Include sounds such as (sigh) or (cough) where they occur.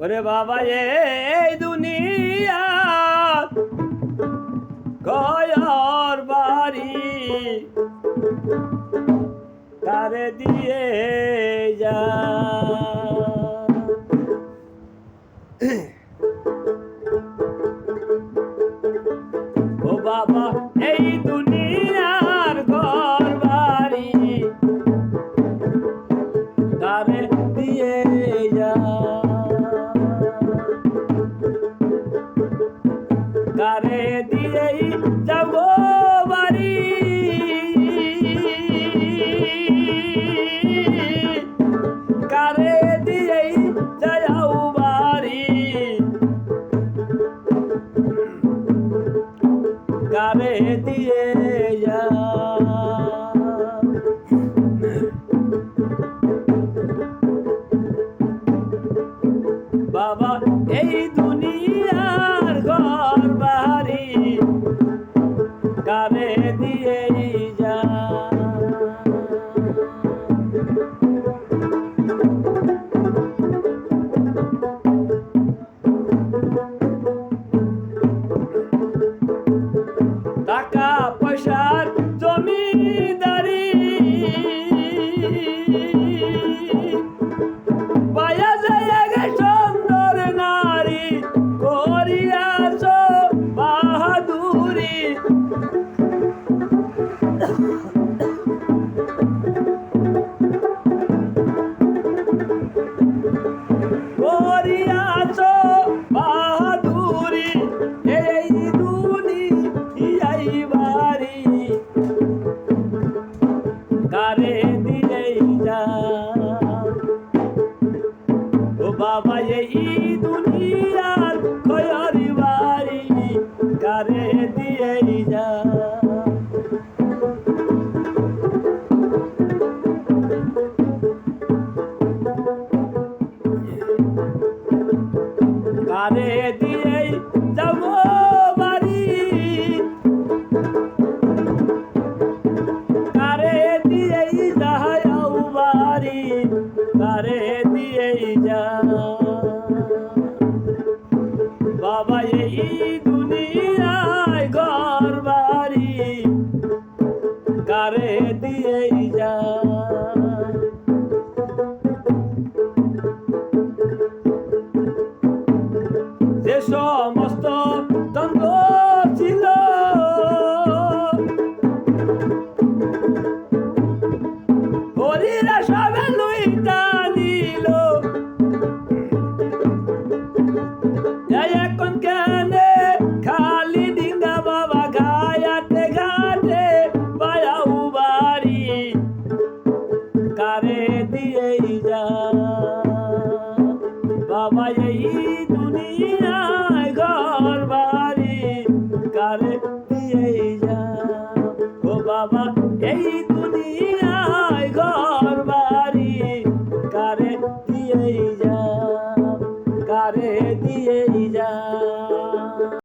ওরে বাবা এই দুনিয়া কয়র বাড়ি? তারে দিয়ে যা। (coughs) গারে দিয়ে vida. বাবা এই দুনিয়ার খয়ারি বাড়ি কারে দিয়ে যা সবাই এই দুনিয়ায় ঘর বাড়ি এই যা ও বাবা এই